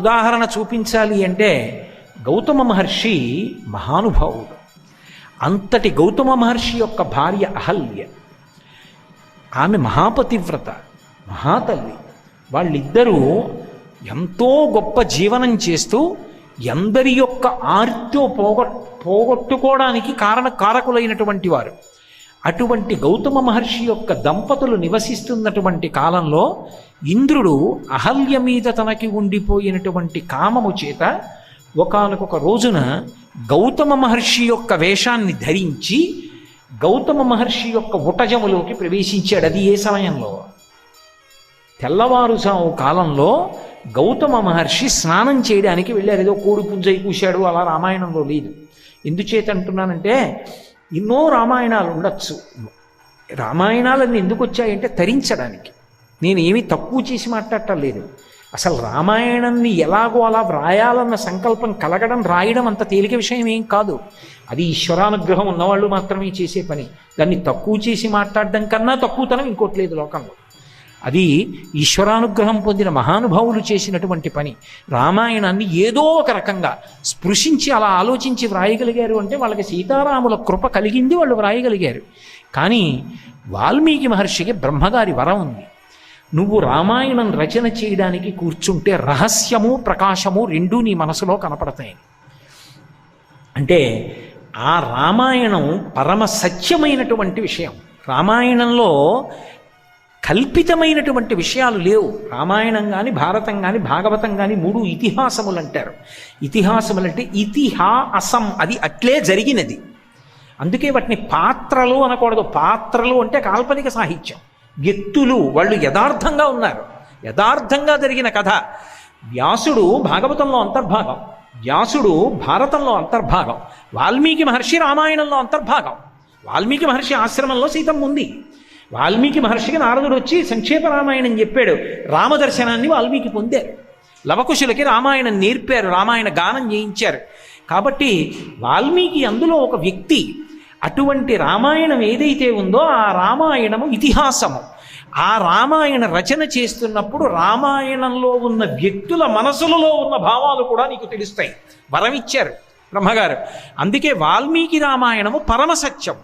ఉదాహరణ చూపించాలి అంటే గౌతమ మహర్షి మహానుభావుడు. అంతటి గౌతమ మహర్షి యొక్క భార్య అహల్య. ఆమె మహాపతివ్రత మహాతల్లి. వాళ్ళిద్దరూ ఎంతో గొప్ప జీవనం చేస్తూ ఎందరి యొక్క ఆర్తో పోగొట్టు పోగొట్టుకోవడానికి కారణ కారకులైనటువంటి వారు. అటువంటి గౌతమ మహర్షి యొక్క దంపతులు నివసిస్తున్నటువంటి కాలంలో ఇంద్రుడు అహల్య మీద తనకి ఉండిపోయినటువంటి కామము చేత ఒకనకొక రోజున గౌతమ మహర్షి యొక్క వేషాన్ని ధరించి గౌతమ మహర్షి యొక్క ఉటజములోకి ప్రవేశించాడు. అది ఏ సమయంలో? తెల్లవారుజాము కాలంలో గౌతమ మహర్షి స్నానం చేయడానికి వెళ్ళారు. ఏదో కోడి పుంజై కూశాడు అలా రామాయణంలో లేదు. ఎందుచేత అంటున్నానంటే ఎన్నో రామాయణాలు ఉండొచ్చు. రామాయణాలన్నీ ఎందుకు వచ్చాయంటే తరించడానికి. నేను ఏమీ తక్కువ చేసి మాట్లాడటం లేదు. అసలు రామాయణాన్ని ఎలాగో అలా వ్రాయాలన్న సంకల్పం కలగడం రాయడం అంత తేలిక విషయం ఏం కాదు. అది ఈశ్వరానుగ్రహం ఉన్నవాళ్ళు మాత్రమే చేసే పని. దాన్ని తక్కువ చేసి మాట్లాడడం కన్నా తక్కువతనం ఇంకోటి లేదు లోకంలో. అది ఈశ్వరానుగ్రహం పొందిన మహానుభావులు చేసినటువంటి పని. రామాయణాన్ని ఏదో ఒక రకంగా స్పృశించి అలా ఆలోచించి వ్రాయగలిగారు అంటే వాళ్ళకి సీతారాముల కృప కలిగింది వాళ్ళు వ్రాయగలిగారు. కానీ వాల్మీకి మహర్షికి బ్రహ్మగారి వరం ఉంది. నువ్వు రామాయణం రచన చేయడానికి కూర్చుంటే రహస్యము ప్రకాశము రెండూ నీ మనసులో కనపడతాయి. అంటే ఆ రామాయణం పరమ సత్యమైనటువంటి విషయం. రామాయణంలో కల్పితమైనటువంటి విషయాలు లేవు. రామాయణం కానీ భారతం కానీ భాగవతం కానీ మూడు ఇతిహాసములు అంటారు ఇతిహాసములు అంటే ఇతిహా అసం అది అట్లే జరిగినది. అందుకే వాటిని పాత్రలు అనకూడదు. పాత్రలు అంటే కాల్పనిక సాహిత్యం. వ్యక్తులు వాళ్ళు యథార్థంగా ఉన్నారు. యథార్థంగా జరిగిన కథ. వ్యాసుడు భాగవతంలో అంతర్భాగం. వ్యాసుడు భారతంలో అంతర్భాగం. వాల్మీకి మహర్షి రామాయణంలో అంతర్భాగం. వాల్మీకి మహర్షి ఆశ్రమంలో సీతమ్మ ఉంది వాల్మీకి మహర్షికి నారదుడు వచ్చి సంక్షేప రామాయణం చెప్పాడు. రామదర్శనాన్ని వాల్మీకి పొందారు. లవకుశులకి రామాయణం నేర్పారు రామాయణ గానం చేయించారు. కాబట్టి వాల్మీకి అందులో ఒక వ్యక్తి అటువంటి రామాయణం ఏదైతే ఉందో ఆ రామాయణము ఇతిహాసము. ఆ రామాయణ రచన చేస్తున్నప్పుడు రామాయణంలో ఉన్న వ్యక్తుల మనసులలో ఉన్న భావాలు కూడా నీకు తెలుస్తాయి. వరమిచ్చారు బ్రహ్మగారు. అందుకే వాల్మీకి రామాయణము పరమసత్యం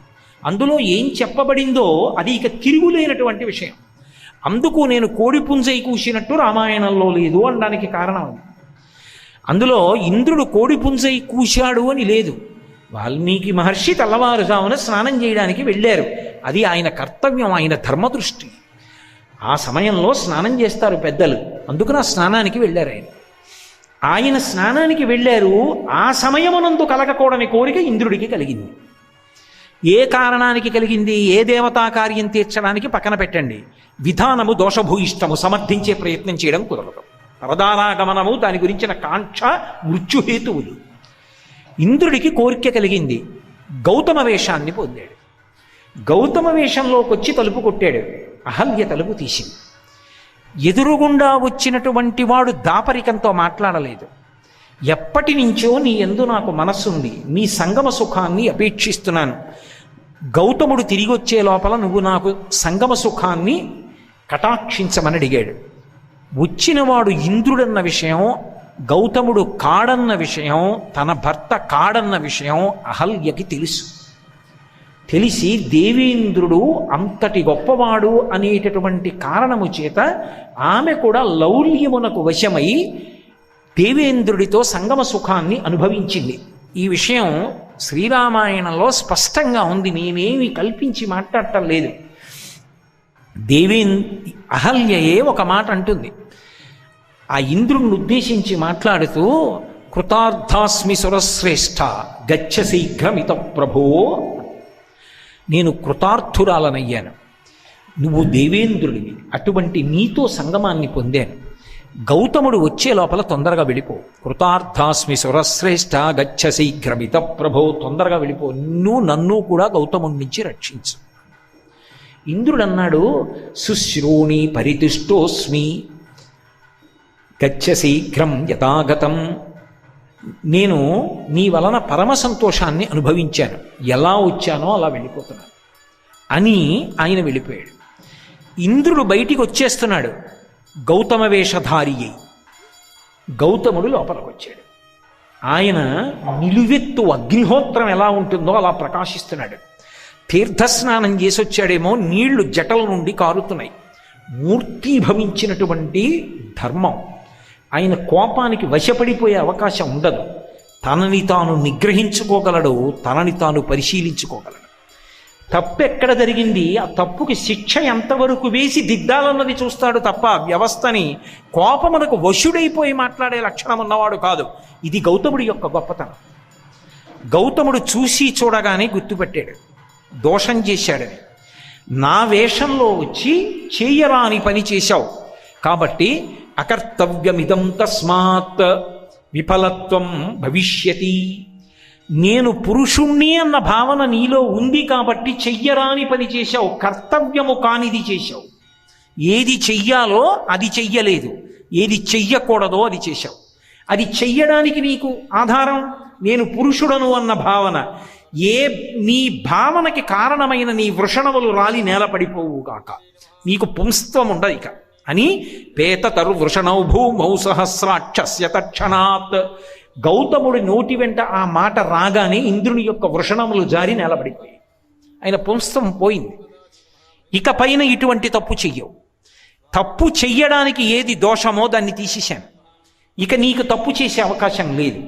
అందులో ఏం చెప్పబడిందో అది ఇక తిరుగులేనటువంటి విషయం. అందుకు నేను కోడి పుంజై కూసినట్టు రామాయణంలో లేదు అనడానికి కారణం అందులో ఇంద్రుడు కోడి పుంజై కూశాడు అని లేదు. వాల్మీకి మహర్షి తెల్లవారుజామున స్నానం చేయడానికి వెళ్ళారు. అది ఆయన కర్తవ్యం ఆయన ధర్మదృష్టి. ఆ సమయంలో స్నానం చేస్తారు పెద్దలు. అందుకని ఆ స్నానానికి వెళ్ళారు ఆయన. ఆయన స్నానానికి వెళ్ళారు ఆ సమయమునందు కలగకూడని కోరిక ఇంద్రుడికి కలిగింది. ఏ కారణానికి కలిగింది? ఏ దేవతా కార్యం తీర్చడానికి పక్కన పెట్టండి. విధానము దోషభూయిష్టము సమర్థించే ప్రయత్నం చేయడం కుదరదు. పరదారాగమనము దాని గురించిన కాంక్ష మృత్యుహేతువులు ఇంద్రుడికి కోరిక కలిగింది. గౌతమ వేషాన్ని పొందాడు. గౌతమ వేషంలోకి వచ్చి తలుపు కొట్టాడు. అహల్య తలుపు తీసింది. ఎదురుగుండా వచ్చినటువంటి వాడు దాపరికంతో మాట్లాడలేదు. ఎప్పటి నుంచో నీ ఎందు నాకు మనస్సుంది నీ సంగమ సుఖాన్ని అపేక్షిస్తున్నాను. గౌతముడు తిరిగి వచ్చే లోపల నువ్వు నాకు సంగమ సుఖాన్ని కటాక్షించమని అడిగాడు. వచ్చినవాడు ఇంద్రుడన్న విషయం గౌతముడు కాడన్న విషయం తన భర్త కాడన్న విషయం అహల్యకి తెలుసు. తెలిసి దేవేంద్రుడు అంతటి గొప్పవాడు అనేటటువంటి కారణము చేత ఆమె కూడా లౌల్యమునకు వశమై దేవేంద్రుడితో సంగమ సుఖాన్ని అనుభవించింది. ఈ విషయం శ్రీరామాయణంలో స్పష్టంగా ఉంది. నేనేమి కల్పించి మాట్లాడటం లేదు. దేవే అహల్యయే ఒక మాట అంటుంది. ఆ ఇంద్రుణ్ణి ఉద్దేశించి మాట్లాడుతూ కృతార్థాస్మి సురశ్రేష్ఠ గచ్చ శీఘ్రమిత ప్రభో నేను కృతార్థురాలనయ్యాను. నువ్వు దేవేంద్రుడివి. అటువంటి నీతో సంగమాన్ని పొందాను. గౌతముడు వచ్చే లోపల తొందరగా వెళ్ళిపో. కృతార్థాస్మి సురశ్రేష్ఠ గచ్చ శీఘ్రమిత ప్రభో తొందరగా వెళ్ళిపో. నువ్వు నన్ను కూడా గౌతముడి నుంచి రక్షించు. ఇంద్రుడు అన్నాడు శుశ్రూణి పరితుష్టోస్మి గచ్చ శీఘ్రం యథాగతం. నేను నీ వలన పరమ సంతోషాన్ని అనుభవించాను. ఎలా వచ్చానో అలా వెళ్ళిపోతున్నాను. అని ఆయన వెళ్ళిపోయాడు. ఇంద్రుడు బయటికి వచ్చేస్తున్నాడు. గౌతమ వేషధారి అయి గౌతముడు లోపలికి వచ్చాడు ఆయన నిలువెత్తు అగ్నిహోత్రం ఎలా ఉంటుందో అలా ప్రకాశిస్తున్నాడు. తీర్థస్నానం చేసి వచ్చాడేమో నీళ్ళు జటల నుండి కారుతున్నాయి. మూర్తీభవించినటువంటి ధర్మం. ఆయన కోపానికి వశపడిపోయే అవకాశం ఉండదు. తనని తాను నిగ్రహించుకోగలడు తనని తాను పరిశీలించుకోగలడు. తప్పు ఎక్కడ జరిగింది? ఆ తప్పుకి శిక్ష ఎంతవరకు వేసి దిద్దాలన్నది చూస్తాడు తప్ప వ్యవస్థని కోపమునకు వశుడైపోయి మాట్లాడే లక్షణం ఉన్నవాడు కాదు. ఇది గౌతముడి యొక్క గొప్పతనం. గౌతముడు చూసి చూడగానే గుర్తుపెట్టాడు. దోషం చేశాడని నా వేషంలో వచ్చి చేయరాని పని చేశావు. కాబట్టి అకర్తవ్యమిదం తస్మాత్ విఫలత్వం భవిష్యతి. నేను పురుషుణ్ణి అన్న భావన నీలో ఉంది కాబట్టి చెయ్యరాని పని చేశావు కర్తవ్యము కానిది చేశావు. ఏది చెయ్యాలో అది చెయ్యలేదు ఏది చెయ్యకూడదో అది చేశావు. అది చెయ్యడానికి నీకు ఆధారం నేను పురుషుడను అన్న భావన. ఏ నీ భావనకి కారణమైన నీ వృషణములు రాలి నేలపడిపోవు కాక నీకు పుంస్త్వం ఉండదు ఇక. అని పేతతరు వృషణౌ భూమౌ సహస్రాక్షస్య తక్షణాత్ గౌతముడి నోటి వెంట ఆ మాట రాగానే ఇంద్రుని యొక్క వృషణములు జారి నిలబడిపోయాయి. ఆయన పుంస్తం పోయింది. ఇక పైన ఇటువంటి తప్పు చెయ్యవు. తప్పు చెయ్యడానికి ఏది దోషమో దాన్ని తీసేశాను. ఇక నీకు తప్పు చేసే అవకాశం లేదు.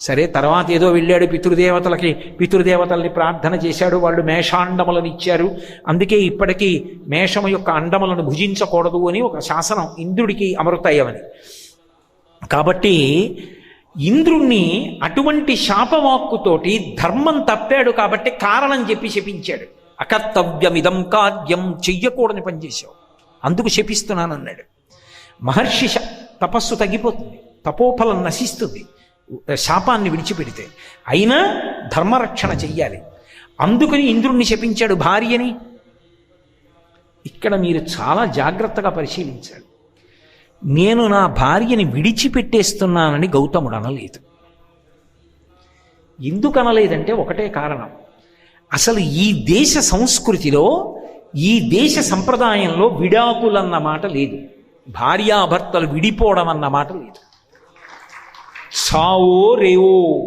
సరే తర్వాత ఏదో వెళ్ళాడు పితృదేవతలకి పితృదేవతల్ని ప్రార్థన చేశాడు వాళ్ళు మేషాండములను ఇచ్చారు. అందుకే ఇప్పటికీ మేషము యొక్క అండములను భుజించకూడదు అని ఒక శాసనం ఇంద్రుడికి అమృతయ్యవని కాబట్టి ఇంద్రుణ్ణి అటువంటి శాపవాక్కుతోటి ధర్మం తప్పాడు కాబట్టి కారణం చెప్పి శపించాడు. అకర్తవ్యమిదం కార్యం చెయ్యకూడని పనిచేశావు అందుకు శపిస్తున్నానన్నాడు. మహర్షి శ- తపస్సు తగ్గిపోతుంది. తపోఫలం నశిస్తుంది. శాపాన్ని విడిచిపెడితే. అయినా ధర్మరక్షణ చెయ్యాలి. అందుకని ఇంద్రుణ్ణి శపించాడు భార్యని. ఇక్కడ మీరు చాలా జాగ్రత్తగా పరిశీలించాలి. నేను నా భార్యని విడిచిపెట్టేస్తున్నానని గౌతముడు అనలేదు. ఎందుకు అనలేదంటే ఒకటే కారణం. అసలు ఈ దేశ సంస్కృతిలో ఈ దేశ సంప్రదాయంలో విడాకులన్న మాట లేదు. భార్యాభర్తలు విడిపోవడం అన్న మాట లేదు. సావో రేవో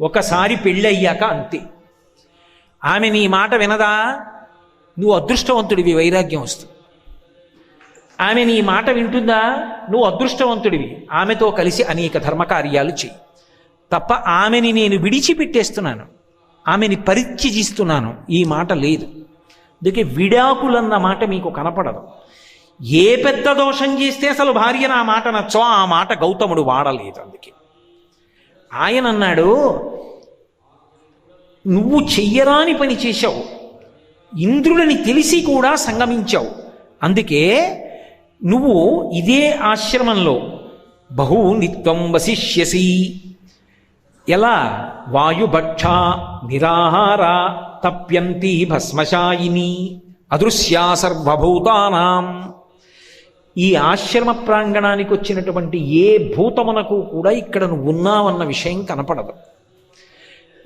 ఒకసారి పెళ్ళయ్యాక అంతే. ఆమె నీ మాట వినదా? నువ్వు అదృష్టవంతుడివి వైరాగ్యం వస్తుంది. ఆమె నీ మాట వింటుందా? నువ్వు అదృష్టవంతుడివి. ఆమెతో కలిసి అనేక ధర్మకార్యాలు చెయ్యి. తప్ప ఆమెని నేను విడిచిపెట్టేస్తున్నాను. ఆమెని పరిత్యజిస్తున్నాను. ఈ మాట లేదు. అందుకే విడాకులన్న మాట మీకు కనపడదు. ఏ పెద్ద దోషం చేస్తే అసలు భార్య నా మాట నచ్చో ఆ మాట గౌతముడు వాడలేదు అందుకే. ఆయన అన్నాడు నువ్వు చెయ్యరాని పని చేశావు. ఇంద్రుడిని తెలిసి కూడా సంగమించావు. అందుకే నువ్వు ఇదే ఆశ్రమంలో బహు నిత్వం వసిష్యసి. ఎలా? వాయుభక్ష నిరాహార తప్యంతి భస్మశాయిని అదృశ్యా సర్వభూతానాం. ఈ ఆశ్రమ ప్రాంగణానికి వచ్చినటువంటి ఏ భూతమునకు కూడా ఇక్కడ నువ్వు ఉన్నావన్న విషయం కనపడదు.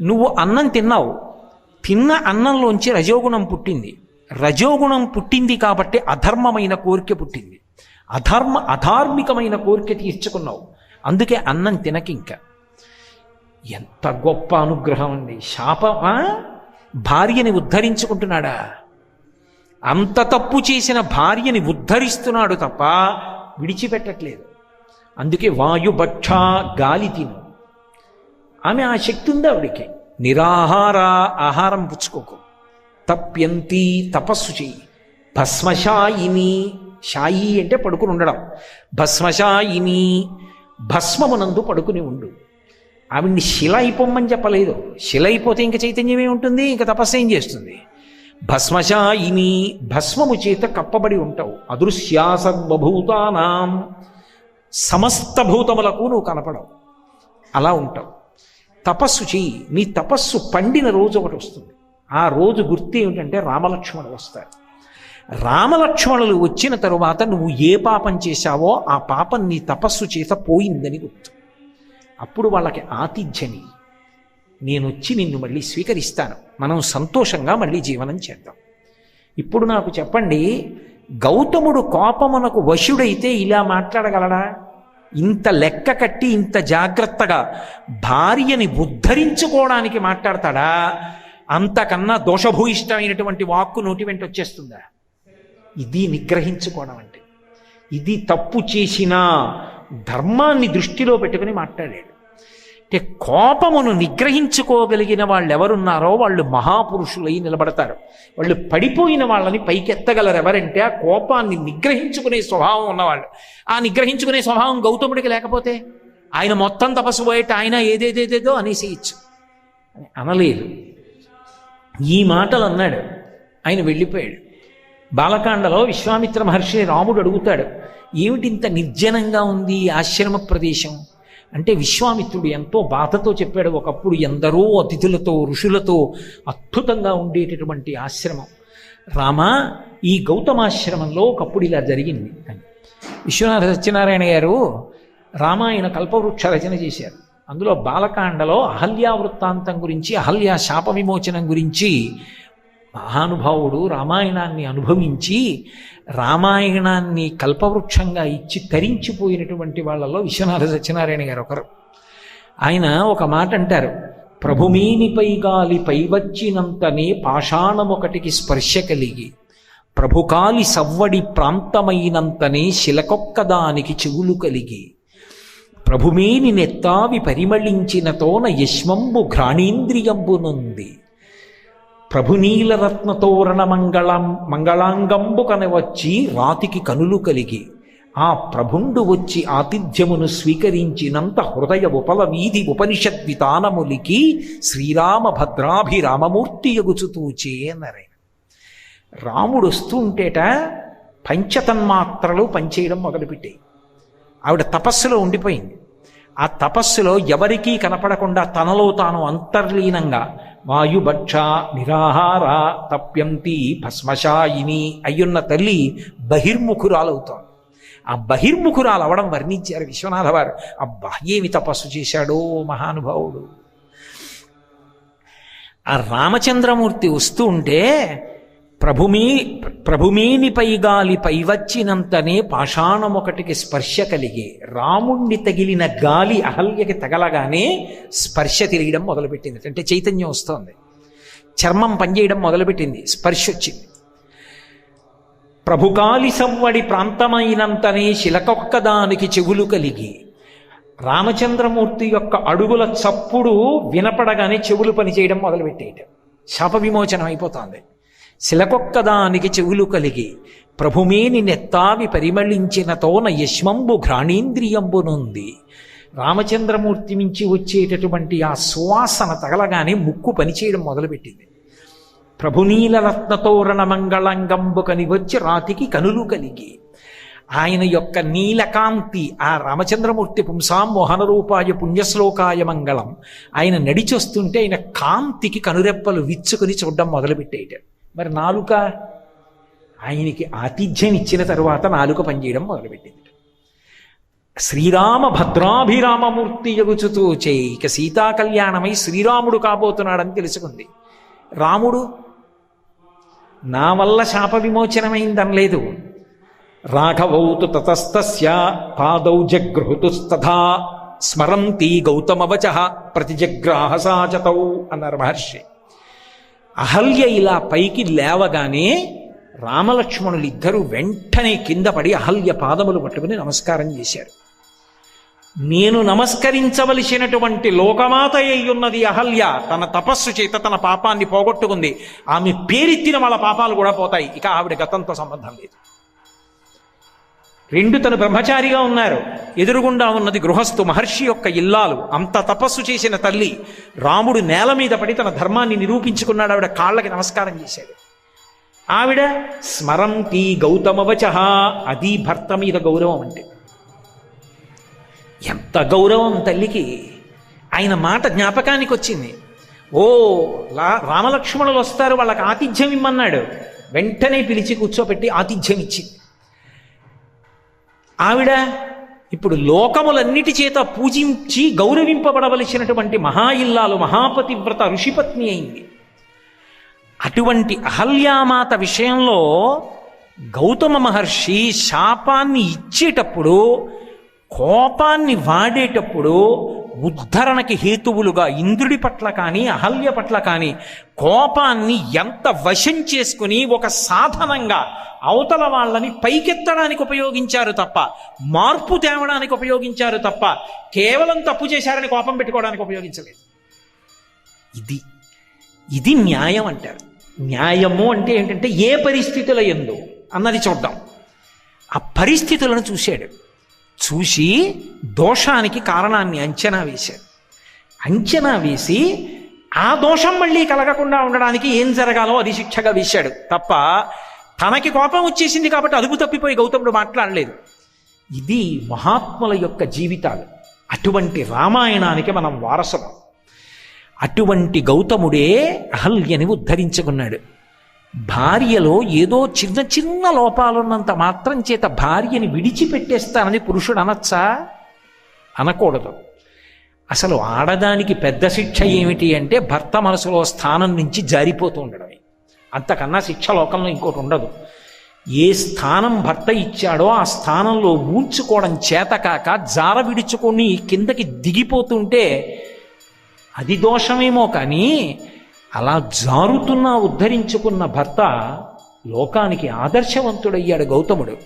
నువ్వు అన్నం తిన్నావు. తిన్న అన్నంలోంచి రజోగుణం పుట్టింది. రజోగుణం పుట్టింది కాబట్టి అధర్మమైన కోరిక పుట్టింది. అధర్మ అధార్మికమైన కోరిక తీర్చుకున్నావు. అందుకే అన్నం తినకింక ఎంత గొప్ప అనుగ్రహం అండి. శాపమా భార్యని ఉద్ధరించుకుంటున్నాడా? అంత తప్పు చేసిన భార్యని ఉద్ధరిస్తున్నాడు తప్ప విడిచిపెట్టట్లేదు. అందుకే వాయుభక్ష గాలి తిను. ఆమె ఆ శక్తి ఉంది ఆవిడికి. నిరాహార ఆహారం పుచ్చుకోకు. తప్యంతి తపస్సు చెయ్యి. భస్మశాయిని షాయి అంటే పడుకుని ఉండడం. భస్మశాయిని భస్మమునందు పడుకుని ఉండు. ఆవిడ్ని శిల అయిపోమ్మని చెప్పలేదు. శిల అయిపోతే ఇంక చైతన్యమే ఉంటుంది ఇంక తపస్సు ఏం చేస్తుంది? భస్మశాయిని భస్మము చేత కప్పబడి ఉంటావు. అదృశ్యా సర్వభూతానాం. సమస్త భూతములకు నువ్వు కనపడవు. అలా ఉంటావు. తపస్సు చెయ్యి. నీ తపస్సు పండిన రోజు ఒకటి వస్తుంది. ఆ రోజు గుర్తు ఏమిటంటే రామలక్ష్మణులు వస్తారు. రామలక్ష్మణులు వచ్చిన తరువాత నువ్వు ఏ పాపం చేశావో ఆ పాపం నీ తపస్సు చేత పోయిందని గుర్తు. అప్పుడు వాళ్ళకి ఆతిథ్యని నేను వచ్చి నిన్ను మళ్ళీ స్వీకరిస్తాను. మనం సంతోషంగా మళ్ళీ జీవనం చేద్దాం. ఇప్పుడు నాకు చెప్పండి గౌతముడు కోపమునకు వశుడైతే ఇలా మాట్లాడగలడా? ఇంత లెక్క కట్టి ఇంత జాగ్రత్తగా భార్యని ఉద్ధరించుకోవడానికి మాట్లాడతాడా? అంతకన్నా దోషభూయిష్టమైనటువంటి వాక్కు నోటి వెంట వచ్చేస్తుందా? ఇది నిగ్రహించుకోవడం అంటే. ఇది తప్పు చేసినా ధర్మాన్ని దృష్టిలో పెట్టుకుని మాట్లాడాడు. అంటే కోపమును నిగ్రహించుకోగలిగిన వాళ్ళు ఎవరున్నారో వాళ్ళు మహాపురుషులై నిలబడతారు. వాళ్ళు పడిపోయిన వాళ్ళని పైకెత్తగలరు ఎవరంటే ఆ కోపాన్ని నిగ్రహించుకునే స్వభావం ఉన్నవాళ్ళు. ఆ నిగ్రహించుకునే స్వభావం గౌతముడికి లేకపోతే ఆయన మొత్తం తపస్సు పోయేట ఆయన ఏదేదేదేదో అనేసేయచ్చు. అని అనలేదు. ఈ మాటలు అన్నాడు ఆయన వెళ్ళిపోయాడు. బాలకాండలో విశ్వామిత్ర మహర్షి రాముడు అడుగుతాడు ఏమిటింత నిర్జనంగా ఉంది ఈ ఆశ్రమ ప్రదేశం? అంటే విశ్వామిత్రుడు ఎంతో బాధతో చెప్పాడు ఒకప్పుడు ఎందరో అతిథులతో ఋషులతో అద్భుతంగా ఉండేటటువంటి ఆశ్రమం. రామ ఈ గౌతమాశ్రమంలో ఒకప్పుడు ఇలా జరిగింది. అని. విశ్వనాథ సత్యనారాయణ గారు రామాయణ కల్పవృక్ష రచన చేశారు. అందులో బాలకాండలో అహల్యా వృత్తాంతం గురించి అహల్యా శాప విమోచనం గురించి మహానుభావుడు రామాయణాన్ని అనుభవించి రామాయణాన్ని కల్పవృక్షంగా ఇచ్చి తరించిపోయినటువంటి వాళ్ళలో విశ్వనాథ సత్యనారాయణ గారు ఒకరు. ఆయన ఒక మాట అంటారు ప్రభుమీనిపై గాలి పైవచ్చినంతనే పాషాణమొకటికి స్పర్శ కలిగి ప్రభుకాలి సవ్వడి ప్రాంతమైనంతనే శిలకొక్కదానికి చెవులు కలిగి ప్రభుమేని నెత్తావి పరిమళించినతోన యశ్మంబు ఘ్రాణేంద్రియంబునుంది. ప్రభునీలరత్నతోరణ మంగళం మంగళాంగంబు కనవచ్చి రాతికి కనులు కలిగి ఆ ప్రభుండు వచ్చి ఆతిథ్యమును స్వీకరించినంత హృదయ ఉపల వీధి ఉపనిషద్వితానములికి శ్రీరామ భద్రాభిరామమూర్తి ఎగుచుతూచే అన్నారాయణ రాముడు వస్తుంటేట పంచతన్మాత్రలు పనిచేయడం మొదలుపెట్టాయి ఆవిడ తపస్సులో ఉండిపోయింది. ఆ తపస్సులో ఎవరికీ కనపడకుండా తనలో తాను అంతర్లీనంగా వాయుభక్ష నిరాహార తప్యంతి భస్మశాయిని అయ్యున్న తల్లి బహిర్ముఖురాలవుతోంది. ఆ బహిర్ముఖురాలు అవడం వర్ణించారు విశ్వనాథ వారు అబ్బా ఏమి తపస్సు చేశాడో మహానుభావుడు. ఆ రామచంద్రమూర్తి వస్తూ ఉంటే ప్రభుమీ ప్రభుమేని పైగాలి పైవచ్చినంతనే పాషాణం ఒకటికి స్పర్శ కలిగి. రాముణ్ణి తగిలిన గాలి అహల్యకి తగలగానే స్పర్శ తిరగడం మొదలుపెట్టింది. అంటే చైతన్యం వస్తోంది. చర్మం పనిచేయడం మొదలుపెట్టింది. స్పర్శ వచ్చింది ప్రభుకాలి సవ్వడి ప్రాంతమైనంతనే శిలకొక్కదానికి చెవులు కలిగి. రామచంద్రమూర్తి యొక్క అడుగుల చప్పుడు వినపడగానే చెవులు పనిచేయడం మొదలుపెట్టేయటం శాప విమోచనం అయిపోతోంది. శిలకొక్కదానికి చెవులు కలిగి ప్రభుమేని నెత్తావి పరిమళించిన తోన యశ్మంబు ఘ్రాణీంద్రియంబునుంది. రామచంద్రమూర్తి నుంచి వచ్చేటటువంటి ఆ సువాసన తగలగానే ముక్కు పనిచేయడం మొదలుపెట్టింది. ప్రభునీలరత్నతోరణ మంగళంగంబు కనివచ్చి రాతికి కనులు కలిగి ఆయన యొక్క నీలకాంతి ఆ రామచంద్రమూర్తి పుంసాం మోహన రూపాయ పుణ్యశ్లోకాయ మంగళం ఆయన నడిచొస్తుంటే ఆయన కాంతికి కనురెప్పలు విచ్చుకొని చూడడం మొదలుపెట్టేటాడు మరి నాలుక ఆయనకి ఆతిథ్యం ఇచ్చిన తర్వాత నాలుక పనిచేయడం మొదలుపెట్టింది. శ్రీరామ భద్రాభిరామమూర్తి ఎగుచుతూ చేయి ఇక సీతా కళ్యాణమై శ్రీరాముడు కాబోతున్నాడని తెలుసుకుంది. రాముడు నా వల్ల శాప విమోచనమైందనలేదు రాఘవౌతు తతస్తస్య పాదౌ జగృహుతుస్తథా స్మరంతి గౌతమవచ ప్రతిజగ్రాహసాచతౌ అన్నారు మహర్షి. అహల్య ఇలా పైకి లేవగానే రామలక్ష్మణులు ఇద్దరు వెంటనే కింద పడి అహల్య పాదములు పట్టుకుని నమస్కారం చేశారు. నేను నమస్కరించవలసినటువంటి లోకమాత అయ్యున్నది అహల్య. తన తపస్సు చేత తన పాపాన్ని పోగొట్టుకుంది. ఆమె పేరెత్తిన వాళ్ళ పాపాలు కూడా పోతాయి. ఇక ఆవిడ గతంతో సంబంధం లేదు. రెండు తను బ్రహ్మచారిగా ఉన్నారు. ఎదురుగుండా ఉన్నది గృహస్థు మహర్షి యొక్క ఇల్లాలు. అంత తపస్సు చేసిన తల్లి రాముడు నేల మీద పడి తన ధర్మాన్ని నిరూపించుకున్నాడు. ఆవిడ కాళ్ళకి నమస్కారం చేశాడు. ఆవిడ స్మరంతి గౌతమవచ అది భర్త మీద గౌరవం అంటే. ఎంత గౌరవం తల్లికి. ఆయన మాట జ్ఞాపకానికి వచ్చింది. ఓ లా రామలక్ష్మణులు వస్తారు వాళ్ళకి ఆతిథ్యం ఇమ్మన్నాడు. వెంటనే పిలిచి కూర్చోపెట్టి ఆతిథ్యం ఇచ్చింది. ఆవిడ ఇప్పుడు లోకములన్నిటి చేత పూజించి గౌరవింపబడవలసినటువంటి మహా ఇల్లాలు మహాపతివ్రత ఋషిపత్ని అయింది. అటువంటి అహల్యామాత విషయంలో గౌతమ మహర్షి శాపాన్ని ఇచ్చేటప్పుడు కోపాన్ని వాడేటప్పుడు ఉద్ధరణకి హేతువులుగా ఇంద్రుడి పట్ల కానీ అహల్య పట్ల కానీ కోపాన్ని ఎంత వశం చేసుకుని ఒక సాధనంగా అవతల వాళ్ళని పైకెత్తడానికి ఉపయోగించారు తప్ప మార్పు తేవడానికి ఉపయోగించారు తప్ప కేవలం తప్పు చేశారని కోపం పెట్టుకోవడానికి ఉపయోగించలేదు. ఇది ఇది న్యాయం అంటారు. న్యాయము అంటే ఏంటంటే ఏ పరిస్థితుల ఎందు అన్నది చూద్దాం. ఆ పరిస్థితులను చూశాడు. చూసి దోషానికి కారణాన్ని అంచనా వేశారు. అంచనా వేసి ఆ దోషం మళ్ళీ కలగకుండా ఉండడానికి ఏం జరగాలో అది శిక్షగా వేశాడు. తప్ప తనకి కోపం వచ్చేసింది కాబట్టి అదుపు తప్పిపోయి గౌతముడు మాట్లాడలేదు. ఇది మహాత్ముల యొక్క జీవితాలు. అటువంటి రామాయణానికి మనం వారసం అటువంటి గౌతముడే అహల్యని ఉద్ధరించుకున్నాడు. భార్యలో ఏదో చిన్న చిన్న లోపాలున్నంత మాత్రం చేత భార్యని విడిచిపెట్టేస్తానని పురుషుడు అనొచ్చా? అనకూడదు. అసలు ఆడదానికి పెద్ద శిక్ష ఏమిటి అంటే భర్త మనసులో స్థానం నుంచి జారిపోతూ ఉండడమే. అంతకన్నా శిక్ష లోకంలో ఇంకోటి ఉండదు. ఏ స్థానం భర్త ఇచ్చాడో ఆ స్థానంలో ఊంచుకోవడం చేతకాక జార విడుచుకొని కిందకి దిగిపోతుంటే అది దోషమేమో కానీ అలా జారుతున్నా ఉద్ధరించుకున్న భర్త లోకానికి ఆదర్శవంతుడయ్యాడు గౌతముడు.